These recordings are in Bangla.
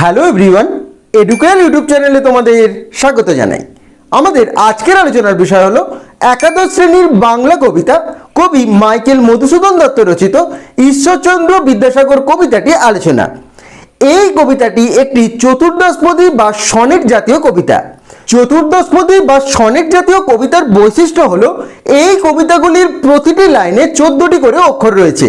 হ্যালো এভরিওয়ান এডুকেয়াল ইউটিউব চ্যানেলে তোমাদের স্বাগত জানাই। আমাদের আজকের আলোচনার বিষয় হলো একাদশ শ্রেণির বাংলা কবিতা, কবি মাইকেল মধুসূদন দত্ত রচিত ঈশ্বরচন্দ্র বিদ্যাসাগর কবিতাটি আলোচনা। এই কবিতাটি একটি চতুর্দশপদী বা সনেট জাতীয় কবিতা। চতুর্দশপদী বা সনেট জাতীয় কবিতার বৈশিষ্ট্য হলো এই কবিতাগুলির প্রতিটি লাইনে চোদ্দটি করে অক্ষর রয়েছে।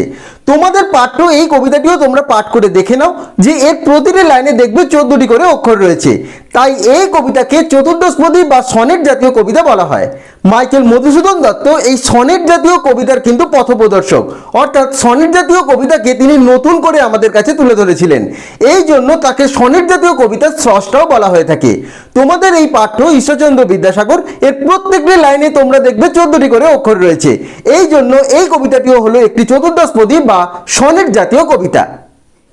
তোমাদের পাঠ্য, এই কবিতাটিও তোমরা পাঠ করে দেখে নাও যে এর প্রতিটি লাইনে দেখবে চোদ্দটি করে অক্ষর রয়েছে। তাই এই কবিতাকে চতুর্দশপদী বা সনেট জাতীয় কবিতা বলা হয়। মাইকেল মধুসূদন দত্ত এই সনেট জাতীয় কবিতার কিন্তু পথপ্রদর্শক। অর্থাৎ সনেট জাতীয় কবিতাকে তিনি নতুন করে আমাদের কাছে তুলে ধরেছিলেন। এই জন্য তাকে সনেট জাতীয় কবিতার স্রষ্টাও বলা হয়ে থাকে। তোমাদের এই পাঠ্য ঈশ্বরচন্দ্র বিদ্যাসাগর এর প্রত্যেকটি লাইনে তোমরা দেখবে চোদ্দটি করে অক্ষর রয়েছে। এই জন্য এই কবিতাটিও হলো একটি চতুর্দশপদী বা সনেট জাতীয় কবিতা।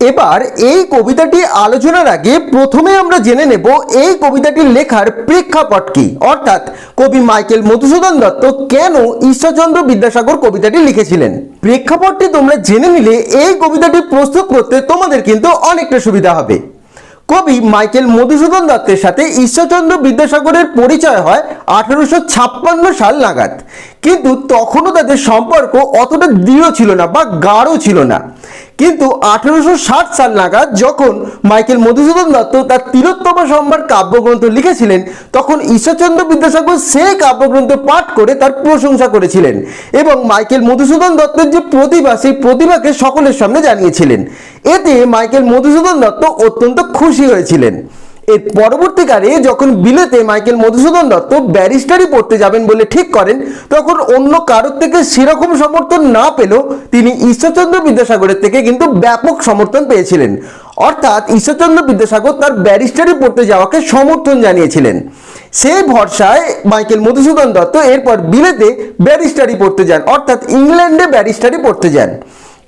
এবার এই কবিতাটি আলোচনার আগে প্রথমে আমরা জেনে নেব এই কবিতাটির লেখার প্রেক্ষাপট কি। অর্থাৎ কবি মাইকেল মধুসূদন দত্ত কেন ঈশ্বরচন্দ্র বিদ্যাসাগর কবিতাটি লিখেছিলেন? প্রেক্ষাপটটি তোমরা জেনে নিলে এই কবিতাটি প্রস্তুত করতে তোমাদের কিন্তু অনেকটা সুবিধা হবে। কবি মাইকেল মধুসূদন দত্তের সাথে ঈশ্বরচন্দ্র বিদ্যাসাগরের পরিচয় হয় আঠারোশো ছাপ্পান্ন সাল নাগাদ। কিন্তু তখনও তাদের সম্পর্ক অতটা দৃঢ় ছিল না বা গাঢ় ছিল না। কিন্তু আঠেরোশো ষাট সাল নাগাদ যখন মাইকেল মধুসূদন দত্ত তার তিরোত্তম সম্ভার কাব্যগ্রন্থ লিখেছিলেন, তখন ঈশ্বরচন্দ্র বিদ্যাসাগর সেই কাব্যগ্রন্থ পাঠ করে তার প্রশংসা করেছিলেন এবং মাইকেল মধুসূদন দত্তের যে প্রতিভা, সেই প্রতিভাকে সকলের সামনে জানিয়েছিলেন। এতে মাইকেল মধুসূদন দত্ত অত্যন্ত খুশি হয়েছিলেন। এর পরবর্তীকালে যখন বিলেতে মাইকেল মধুসূদন দত্ত ব্যারিস্টারি পড়তে যাবেন বলে ঠিক করেন, তখন অন্য কারোর থেকে সেরকম সমর্থন না পেলেও তিনি ঈশ্বরচন্দ্র বিদ্যাসাগরের থেকে কিন্তু ব্যাপক সমর্থন পেয়েছিলেন। অর্থাৎ ঈশ্বরচন্দ্র বিদ্যাসাগর তার ব্যারিস্টারি পড়তে যাওয়াকে সমর্থন জানিয়েছিলেন। সেই ভরসায় মাইকেল মধুসূদন দত্ত এরপর বিলেতে ব্যারিস্টারি পড়তে যান, অর্থাৎ ইংল্যান্ডে ব্যারিস্টারি পড়তে যান।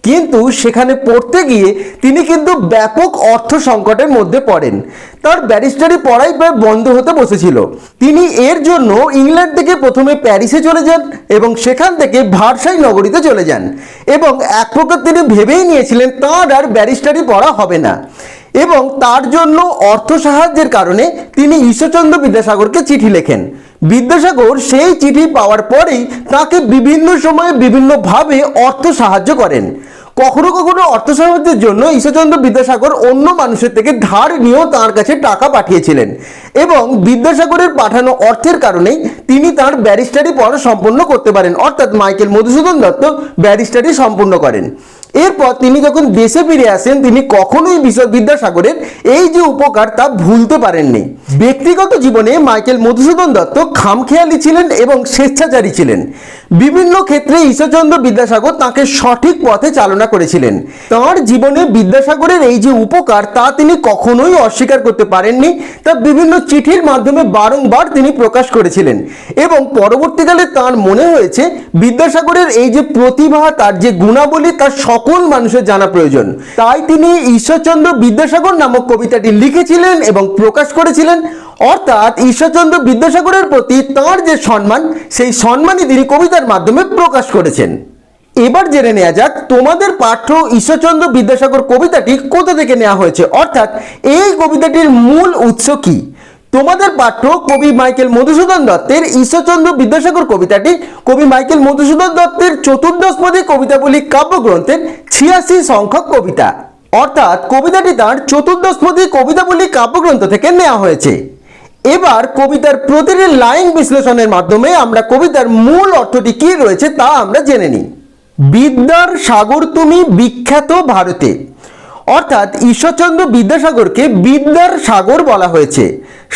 কিন্তু সেখানে পড়তে গিয়ে তিনি কিন্তু ব্যাপক অর্থ সংকটের মধ্যে পড়েন। তার ব্যারিস্টারি পড়াই প্রায় বন্ধ হতে বসেছিল। তিনি এর জন্য ইংল্যান্ড থেকে প্রথমে প্যারিসে চলে যান এবং সেখান থেকে ভারসাই নগরীতে চলে যান এবং এক প্রকার তিনি ভেবেই নিয়েছিলেন তাঁর আর ব্যারিস্টারি পড়া হবে না। এবং তার জন্য অর্থ সাহায্যের কারণে তিনি ঈশ্বরচন্দ্র বিদ্যাসাগরকে চিঠি লেখেন। বিদ্যাসাগর সেই চিঠি পাওয়ার পরেই তাকে বিভিন্ন সময়ে বিভিন্নভাবে অর্থ সাহায্য করেন। কখনো কখনো অর্থ সাহায্যের জন্য ঈশ্বরচন্দ্র বিদ্যাসাগর অন্য মানুষের থেকে ধার নিয়েও তার কাছে টাকা পাঠিয়েছিলেন এবং বিদ্যাসাগরের পাঠানো অর্থের কারণেই তিনি তার ব্যারিস্টারি পড়া সম্পন্ন করতে পারেন। অর্থাৎ মাইকেল মধুসূদন দত্ত ব্যারিস্টারি সম্পূর্ণ করেন। এরপর তিনি যখন দেশে ফিরে আসেন, তিনি কখনোই বিদ্যাসাগরের এই যে উপকার তা ভুলতে পারেননি। ব্যক্তিগত জীবনে মাইকেল মধুসূদন দত্ত খামখেয়ালি ছিলেন এবং স্বেচ্ছাচারী ছিলেন। বিভিন্ন ক্ষেত্রে ঈশ্বরচন্দ্র বিদ্যাসাগর তাকে সঠিক পথে চালনা করেছিলেন। তাঁর জীবনে বিদ্যাসাগরের এই যে উপকার, তা তিনি কখনোই অস্বীকার করতে পারেননি। তা বিভিন্ন চিঠির মাধ্যমে বারংবার তিনি প্রকাশ করেছিলেন। এবং পরবর্তীকালে তার মনে হয়েছে, বিদ্যাসাগরের এই যে প্রতিভা, তার যে গুণাবলী, তার সকল মানুষের জানা প্রয়োজন। তাই তিনি ঈশ্বরচন্দ্র বিদ্যাসাগর নামক কবিতাটি লিখেছিলেন এবং প্রকাশ করেছিলেন। অর্থাৎ ঈশ্বরচন্দ্র বিদ্যাসাগরের প্রতি তাঁর যে সম্মান, সেই সম্মানই তিনি কবিতার মাধ্যমে প্রকাশ করেছেন। এবার জেনে নেওয়া যাক, তোমাদের পাঠ্য ঈশ্বরচন্দ্র বিদ্যাসাগর কবিতাটি কোথা থেকে নেওয়া হয়েছে? অর্থাৎ এই কবিতাটির মূল উৎস কি? তোমাদের পাঠ্য কবি মাইকেল মধুসূদন দত্তের ঈশ্বরচন্দ্র বিদ্যাসাগর কবিতাটি কবি মাইকেল মধুসূদন দত্তের চতুর্দশপদী কবিতাবলী কাব্যগ্রন্থের ছিয়াশি সংখ্যক কবিতা। অর্থাৎ কবিতাটি তার চতুর্দশপদী কবিতাবলী কাব্যগ্রন্থ থেকে নেওয়া হয়েছে। এবার কবিতার প্রতিটি লাইন বিশ্লেষণের মাধ্যমে আমরা কবিতার মূল অর্থটি কি রয়েছে তা আমরা জেনে নিই। বিদ্যার সাগর তুমি বিখ্যাত ভারতে। অর্থাৎ ঈশ্বরচন্দ্র বিদ্যাসাগরকে বিদ্যার সাগর বলা হয়েছে।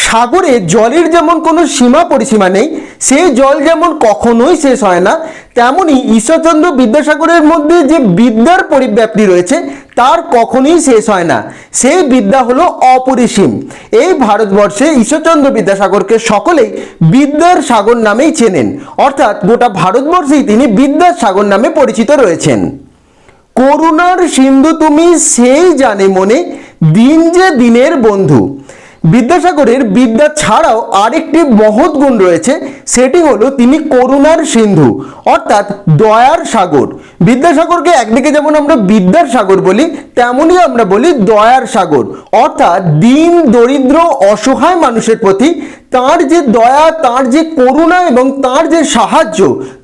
সাগরে জলের যেমন কোনো সীমা পরিসীমা নেই, সে জল যেমন কখনোই শেষ হয় না, তেমনি ঈশ্বরচন্দ্র বিদ্যাসাগরের মধ্যে যে বিদ্যার পরিব্যাপ্তি রয়েছে, তার কখনোই শেষ হয় না। সেই বিদ্যা হলো অপরিসীম। এই ভারতবর্ষে ঈশ্বরচন্দ্র বিদ্যাসাগরকে সকলেই বিদ্যার সাগর নামেই চেনেন। অর্থাৎ গোটা ভারতবর্ষেই তিনি বিদ্যার সাগর নামে পরিচিত রয়েছেন। করুণার সিন্ধু তুমি সেই জানে মনে, দিন যে দিনের বন্ধু। বিদ্যাসাগরের বিদ্যা ছাড়াও আরেকটি মহৎ গুণ রয়েছে, সেটি হলো তিনি করুণার সিন্ধু, অর্থাৎ দয়ার সাগর। বিদ্যাসাগরকে একদিকে যেমন আমরা বিদ্যার সাগর বলি, তেমনই আমরা বলি দয়ার সাগর। অর্থাৎ দিন দরিদ্র অসহায় মানুষের প্রতি তার যে দয়া, তার যে করুণা এবং তার যে সাহায্য,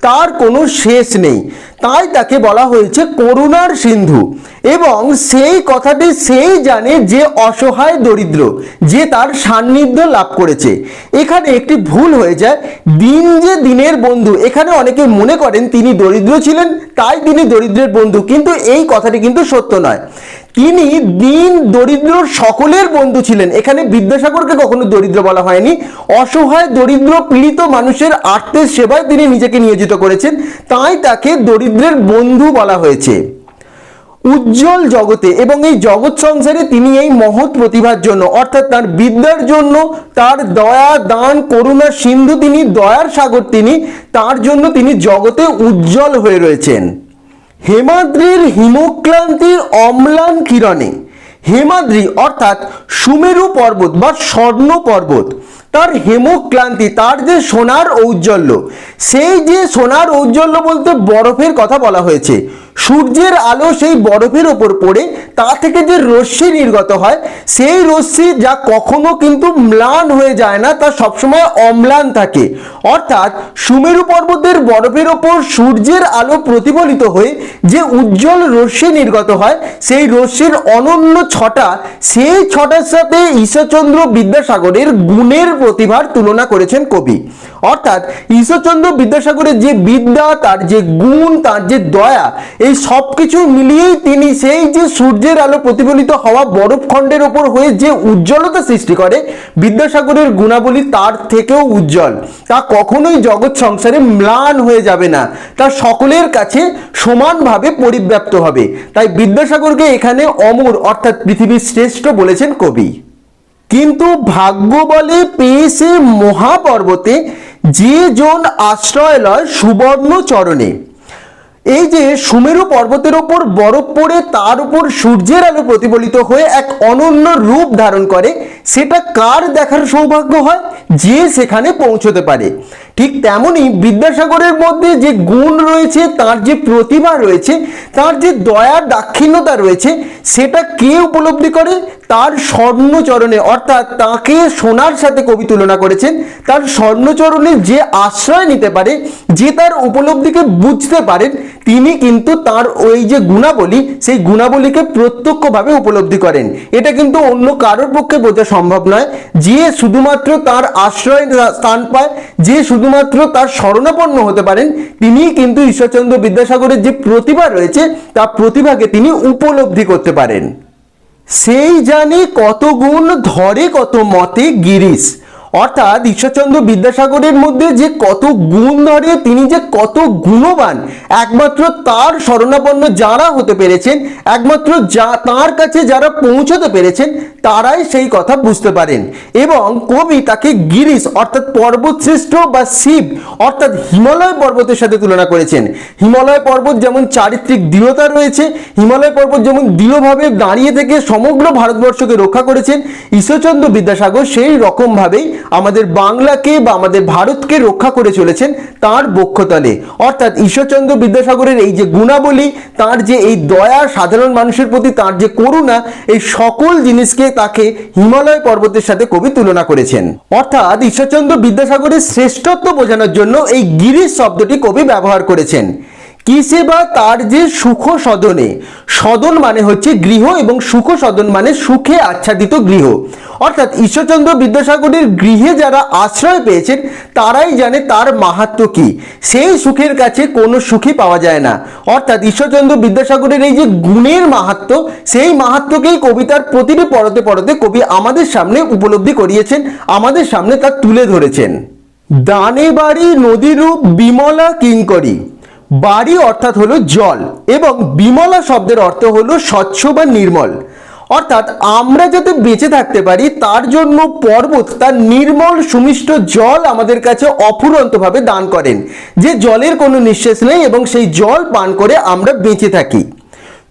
তার কোনো শেষ নেই। তাই তাকে বলা হয়েছে করুণার সিন্ধু। এবং সেই কথাটি সেই জানে যে অসহায় দরিদ্র, যে তার সান্নিধ্য লাভ করেছে। এখানে একটি ভুল হয়ে যায়। দিন যে দিনের বন্ধু, এখানে অনেকে মনে করেন তিনি দরিদ্র ছিলেন, তাই তিনি দরিদ্রের বন্ধু। কিন্তু এই কথাটি কিন্তু সত্য নয়। তিনি দিন দরিদ্র সকলের বন্ধু ছিলেন। এখানে বিদ্যাসাগরকে কখনো দরিদ্র বলা হয়নি। অসহায়, দরিদ্র, পীড়িত মানুষের আর্থের সেবায় তিনি নিজেকে নিয়োজিত করেছেন। তাই তাকে দরিদ্রের বন্ধু বলা হয়েছে। উজ্জ্বল জগতে এবং এই জগৎ সংসারে তিনি এই মহৎ প্রতিভার জন্য, অর্থাৎ তার বিদ্যার জন্য, তার দয়া, দান, করুণা, সিন্ধু তিনি, দয়ার সাগর তিনি, তার জন্য তিনি জগতে উজ্জ্বল হয়ে রয়েছেন। হেমাদ্রির হিমক্লান্তির অম্লান কিরণে। হেমাদ্রি অর্থাৎ সুমেরু পর্বত বা স্বর্ণ পর্বত। তার হেমক্লান্তি, তার যে সোনার ঔজ্জ্বল্য, সেই যে সোনার ঔজ্জ্বল্য বলতে বরফের কথা বলা হয়েছে সূর্যের আলো সেই বরফের ওপর পড়ে, তা থেকে যে রশ্মি নির্গত হয়, সেই রশ্মি যা কখনো কিন্তু ম্লান হয়ে যায় না, তা সবসময় অম্লান থাকে। অর্থাৎ সুমেরু পর্বতের বরফের ওপর সূর্যের আলো প্রতিফলিত হয়ে যে উজ্জ্বল রশ্মি নির্গত হয়, সেই রশ্মির অনন্য ছটা, সেই ছটার সাথে ঈশ্বরচন্দ্র বিদ্যাসাগরের গুণের প্রতিভার তুলনা করেছেন কবি। অর্থাৎ ঈশ্বরচন্দ্র বিদ্যাসাগরের যে বিদ্যা, তার যে গুণ, তার যে দয়া এই সব কিছু মিলিয়েই তিনি সেই যে সূর্যের আলো প্রতিফলিত হওয়া বরফখণ্ডের ওপর হয়ে যে উজ্জ্বলতা সৃষ্টি করে, বিদ্যাসাগরের গুণাবলী তার থেকেও উজ্জ্বল। তা কখনোই জগৎ সংসারে ম্লান হয়ে যাবে না। তা সকলের কাছে সমানভাবে পরিব্যাপ্ত হবে। তাই বিদ্যাসাগরকে এখানে অমর, অর্থাৎ পৃথিবীর শ্রেষ্ঠ বলেছেন কবি। কিন্তু ভাগ্য বলে পেয়েছে মহাপর্বতে যে জন আশ্রয় লয় সুবর্ণ চরণে এই যে সুমেরু পর্বতের ওপর বরফ পড়ে তার উপর সূর্যের আলো প্রতিফলিত হয়ে এক অনন্য রূপ ধারণ করে সেটা কার দেখার সৌভাগ্য হয়? যে সেখানে পৌঁছতে পারে। ঠিক তেমনই বিদ্যাসাগরের মধ্যে যে গুণ রয়েছে, তার যে প্রতিভা রয়েছে, তার যে দয়ার দাক্ষিণ্যতা রয়েছে, সেটা কে উপলব্ধি করে? তার স্বর্ণচরণে। অর্থাৎ তাকে সোনার সাথে কবি তুলনা করেছেন। তার স্বর্ণচরণে যে আশ্রয় নিতে পারে, যে তার উপলব্ধিকে বুঝতে পারেন তিনি কিন্তু তার ওই যে গুণাবলী, সেই গুণাবলীকে প্রত্যক্ষভাবে উপলব্ধি করেন। এটা কিন্তু অন্য কারোর পক্ষে বোঝা সম্ভব নয়। যে শুধুমাত্র তার আশ্রয় স্থান পায়, যে শুধুমাত্র তার শরণাপন্ন হতে পারেন, তিনি কিন্তু ঈশ্বরচন্দ্র বিদ্যাসাগরের যে প্রতিভা রয়েছে, তার প্রতিভাকে তিনি উপলব্ধি করতে পারেন। সেই জানে কত গুণ, ধরে কত মতে গিরিশ। অর্থাৎ ঈশ্বরচন্দ্র বিদ্যাসাগরের মধ্যে যে কত গুণ ধরে তিনি যে কত গুণবান, একমাত্র তার শরণাপন্ন যারা হতে পেরেছেন, একমাত্র যা, তার কাছে যারা পৌঁছতে পেরেছেন, তারাই সেই কথা বুঝতে পারেন। এবং কবি তাকে গিরিশ অর্থাৎ পর্বতশ্রেষ্ঠ বা শিব অর্থাৎ হিমালয় পর্বতের সাথে তুলনা করেছেন। হিমালয় পর্বত যেমন চারিত্রিক দৃঢ়তা রয়েছে, হিমালয় পর্বত যেমন দৃঢ়ভাবে দাঁড়িয়ে থেকে সমগ্র ভারতবর্ষকে রক্ষা করেছেন, ঈশ্বরচন্দ্র বিদ্যাসাগর সেই রকমভাবেই আমাদের বাংলাকে বা আমাদের ভারতকে রক্ষা করে চলেছেন তার বক্ষতলে। অর্থাৎ ঈশ্বরচন্দ্র বিদ্যাসাগরের এই যে গুণাবলী, তার যে এই দয়া সাধারণ মানুষের প্রতি, তার যে করুণা, এই সকল জিনিসকে তাকে হিমালয় পর্বতের সাথে কবি তুলনা করেছেন। অর্থাৎ ঈশ্বরচন্দ্র বিদ্যাসাগরের শ্রেষ্ঠত্ব বোঝানোর জন্য এই গিরিশ শব্দটি কবি ব্যবহার করেছেন। কিসে বা তার যে সুখ সদনে সদন মানে হচ্ছে গৃহ এবং সুখ সদন মানে সুখে আচ্ছাদিত গৃহ। অর্থাৎ ঈশ্বরচন্দ্র বিদ্যাসাগরের গৃহে যারা আশ্রয় পেয়েছেন, তারাই জানে তার মাহাত্ম কি। সেই সুখের কাছে কোনো সুখই পাওয়া যায় না। অর্থাৎ ঈশ্বরচন্দ্র বিদ্যাসাগরের এই যে গুণের মাহাত্ম সেই মাহাত্মকেই কবিতার প্রতিটি পরতে পরতে কবি আমাদের সামনে উপলব্ধি করিয়েছেন, আমাদের সামনে তা তুলে ধরেছেন। দানে বাড়ি নদীরূপ বিমলা কিঙ্করী। বাড়ি অর্থাৎ হলো জল এবং বিমলা শব্দের অর্থ হলো স্বচ্ছ বা নির্মল। অর্থাৎ আমরা যাতে বেঁচে থাকতে পারি, তার জন্য পর্বত, তার নির্মল সুমিষ্ট জল আমাদের কাছে অফুরন্তভাবে দান করেন। যে জলের কোনো নিঃশেষ নেই এবং সেই জল পান করে আমরা বেঁচে থাকি।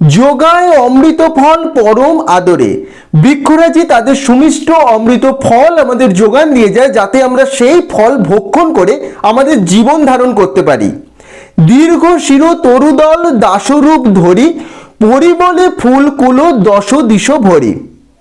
যোগায় অমৃত ফল পরম আদরে। বৃক্ষরাজি তাদের সুমিষ্ট অমৃত ফল আমাদের যোগান দিয়ে যায়, যাতে আমরা সেই ফল ভক্ষণ করে আমাদের জীবন ধারণ করতে পারি। দীর্ঘ শির তরুদল দাসরূপ ধরি পরিমলে ফুলকুলো দশ দিশ ভরি।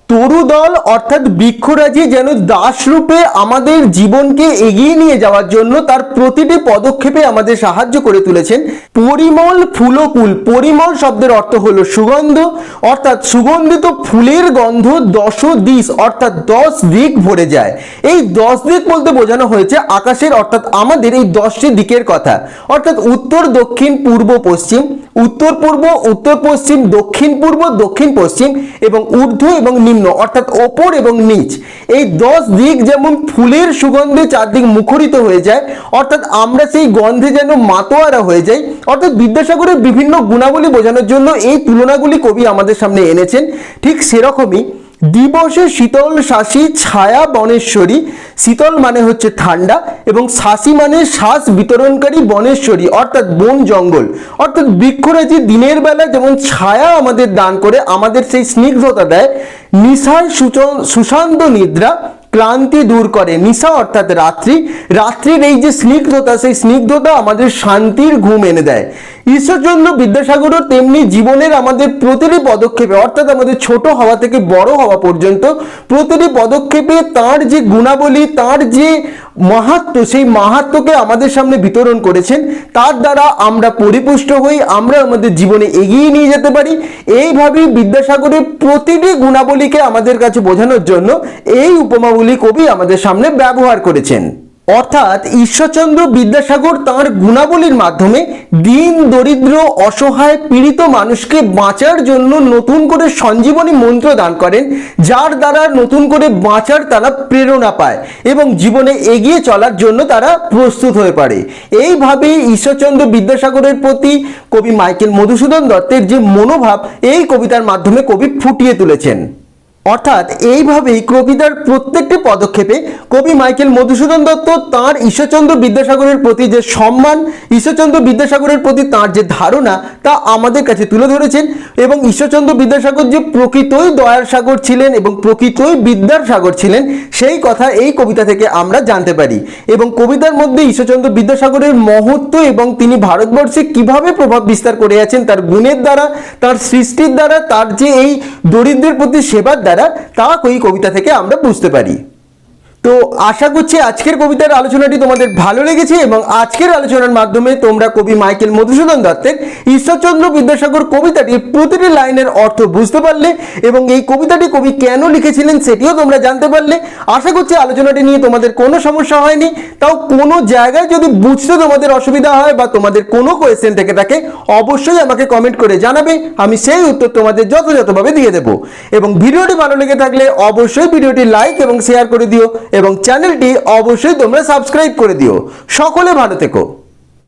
তরুদল অর্থাৎ বৃক্ষরাজি যেন দাসরূপে আমাদের জীবনকে এগিয়ে নিয়ে যাওয়ার জন্য তার প্রতিটি পদক্ষেপে আমাদের সাহায্য করে তুলেছেন। পরিমল ফুলকুল। পরিমল শব্দের অর্থ হলো সুগন্ধ। অর্থাৎ সুগন্ধিত ফুলের গন্ধ দশ দিশ, অর্থাৎ দশ দিক ভরে যায়। এই দশ দিক বলতে বোঝানো হয়েছে আকাশের, অর্থাৎ আমাদের এই দশটি দিকের কথা। অর্থাৎ উত্তর, দক্ষিণ, পূর্ব, পশ্চিম। উত্তর, পূর্ব, উত্তর, পশ্চিম, দক্ষিণ, পূর্ব, দক্ষিণ, পশ্চিম এবং ঊর্ধ্ব এবং নিম্ন অর্থাৎ ওপর এবং নিচ। এই দশ দিক যেমন ফুলের সুগন্ধে চারদিক মুখরিত হয়ে যায়, অর্থাৎ আমরা সেই গন্ধে যেন মাতোয়ারা হয়ে যাই, অর্থাৎ বিদ্যাসাগরের বিভিন্ন গুণাবলী বোঝানোর জন্য এই তুলনাগুলি কবি আমাদের সামনে এনেছেন। ঠিক সেরকমই দিবসে শীতল শাসী ছায়া বনেশ্বরী। শীতল মানে হচ্ছে ঠান্ডা এবং শাসী মানে শ্বাস বিতরণকারী বনেশ্বরী, অর্থাৎ বন জঙ্গল। অর্থাৎ বৃক্ষরাজি দিনের বেলা যেমন ছায়া আমাদের দান করে, আমাদের সেই স্নিগ্ধতা দেয়। নিশায় সুচন সুশান্ত নিদ্রা ক্লান্তি দূর করে, নিশা অর্থাৎ রাত্রি। রাত্রির এই যে স্নিগ্ধতা, সেই স্নিগ্ধতা আমাদের শান্তির ঘুম এনে দেয়। ঈশ্বরচন্দ্র বিদ্যাসাগরও তেমনি জীবনের আমাদের প্রতিটি পদক্ষেপে, অর্থাৎ আমাদের ছোট হওয়া থেকে বড় হওয়া পর্যন্ত, প্রতিটি পদক্ষেপে তার যে গুণাবলী, তার যে মাহাত্ম, সেই মাহাত্মকে আমাদের সামনে বিতরণ করেছেন। তার দ্বারা আমরা পরিপুষ্ট হই, আমরা আমাদের জীবনে এগিয়ে নিয়ে যেতে পারি। এইভাবেই বিদ্যাসাগরের প্রতিটি গুণাবলীকে আমাদের কাছে বোঝানোর জন্য এই উপমাগুলি কবি আমাদের সামনে ব্যবহার করেছেন। অর্থাৎ ঈশ্বরচন্দ্র বিদ্যাসাগর তাঁর গুণাবলীর মাধ্যমে দিন, দরিদ্র, অসহায়, পীড়িত মানুষকে বাঁচার জন্য নতুন করে সঞ্জীবনী মন্ত্র দান করেন, যার দ্বারা নতুন করে বাঁচার তারা প্রেরণা পায় এবং জীবনে এগিয়ে চলার জন্য তারা প্রস্তুত হয়ে পড়ে। এইভাবেই ঈশ্বরচন্দ্র বিদ্যাসাগরের প্রতি কবি মাইকেল মধুসূদন দত্তের যে মনোভাব, এই কবিতার মাধ্যমে কবি ফুটিয়ে তুলেছেন। অর্থাৎ এইভাবেই কবিতার প্রত্যেকটি পদক্ষেপে কবি মাইকেল মধুসূদন দত্ত তাঁর ঈশ্বরচন্দ্র বিদ্যাসাগরের প্রতি যে সম্মান, ঈশ্বরচন্দ্র বিদ্যাসাগরের প্রতি তাঁর যে ধারণা, তা আমাদের কাছে তুলে ধরেছেন এবং ঈশ্বরচন্দ্র বিদ্যাসাগর যে প্রকৃতই দয়ার সাগর ছিলেন এবং প্রকৃতই বিদ্যার সাগর ছিলেন, সেই কথা এই কবিতা থেকে আমরা জানতে পারি। এবং কবিতার মধ্যে ঈশ্বরচন্দ্র বিদ্যাসাগরের মহত্ব এবং তিনি ভারতবর্ষে কীভাবে প্রভাব বিস্তার করে আছেন, তার গুণের দ্বারা, তার সৃষ্টির দ্বারা, তার যে এই দরিদ্রের প্রতি সেবার দ্বারা তা ওই কবিতা থেকে আমরা বুঝতে পারি। তো আশা করছি আজকের কবিতার আলোচনাটি তোমাদের ভালো লেগেছে এবং আজকের আলোচনার মাধ্যমে তোমরা কবি মাইকেল মধুসূদন দত্তের ঈশ্বরচন্দ্র বিদ্যাসাগর কবিতাটির প্রতিটি লাইনের অর্থ বুঝতে পারলে এবং এই কবিতাটি কবি কেন লিখেছিলেন সেটিও তোমরা জানতে পারলে। আশা করছি আলোচনাটি নিয়ে তোমাদের কোনো সমস্যা হয়নি। তাও কোনো জায়গায় যদি বুঝতে তোমাদের অসুবিধা হয় বা তোমাদের কোনো কোয়েশ্চেন থেকে থাকে, অবশ্যই আমাকে কমেন্ট করে জানাবে। আমি সেই উত্তর তোমাদের যথাযথভাবে দিয়ে দেবো। এবং ভিডিওটি ভালো লেগে থাকলে অবশ্যই ভিডিওটি লাইক এবং শেয়ার করে দিও। এবং চ্যানেলটি অবশ্যই তোমরা সাবস্ক্রাইব করে দিও। সকলে ভালো থেকো।